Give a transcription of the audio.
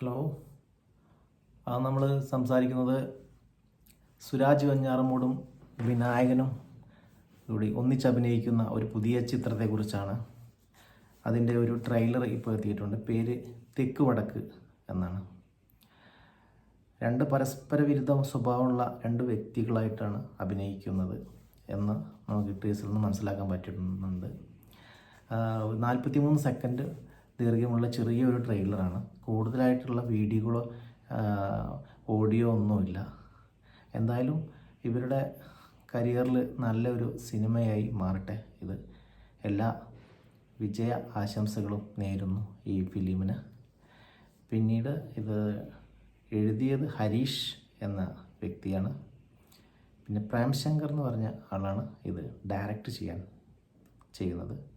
Hello. ആ നമ്മൾ സംസാരിക്കുന്നത് സുരാജ് വഞ്ഞാറമൂടും വിനായകനും കൂടി ഒന്നിച്ചഭിനയിക്കുന്ന ഒരു പുതിയ ചിത്രത്തെക്കുറിച്ചാണ്. അതിന്റെ ഒരു ട്രെയിലർ ഇപ്പോൾ എത്തിയിട്ടുണ്ട്. പേര് തെക്ക് വടക്ക് എന്നാണ്. രണ്ട് പരസ്പര വിരുദ്ധ സ്വഭാവമുള്ള രണ്ട് വ്യക്തികളായിട്ടാണ് അഭിനയിക്കുന്നത് എന്ന് നമുക്ക് ടീച്ചറിൽ നിന്ന് മനസ്സിലാക്കാൻ പറ്റുന്നുണ്ട്. നാൽപ്പത്തി മൂന്ന് സെക്കൻഡ് ദീർഘമുള്ള ചെറിയൊരു ട്രെയിലറാണ്. കൂടുതലായിട്ടുള്ള വീഡിയോകളോ ഓഡിയോ ഒന്നുമില്ല. എന്തായാലും ഇവരുടെ കരിയറിൽ നല്ലൊരു സിനിമയായി മാറട്ടെ ഇത്. എല്ലാ വിജയ ആശംസകളും നേരുന്നു ഈ ഫിലിമിന്. പിന്നീട് ഇത് എഴുതിയത് ഹരീഷ് എന്ന വ്യക്തിയാണ്. പിന്നെ പ്രേംശങ്കർ എന്ന് പറഞ്ഞ ആളാണ് ഇത് ഡയറക്റ്റ് ചെയ്യാൻ ചെയ്യുന്നത്.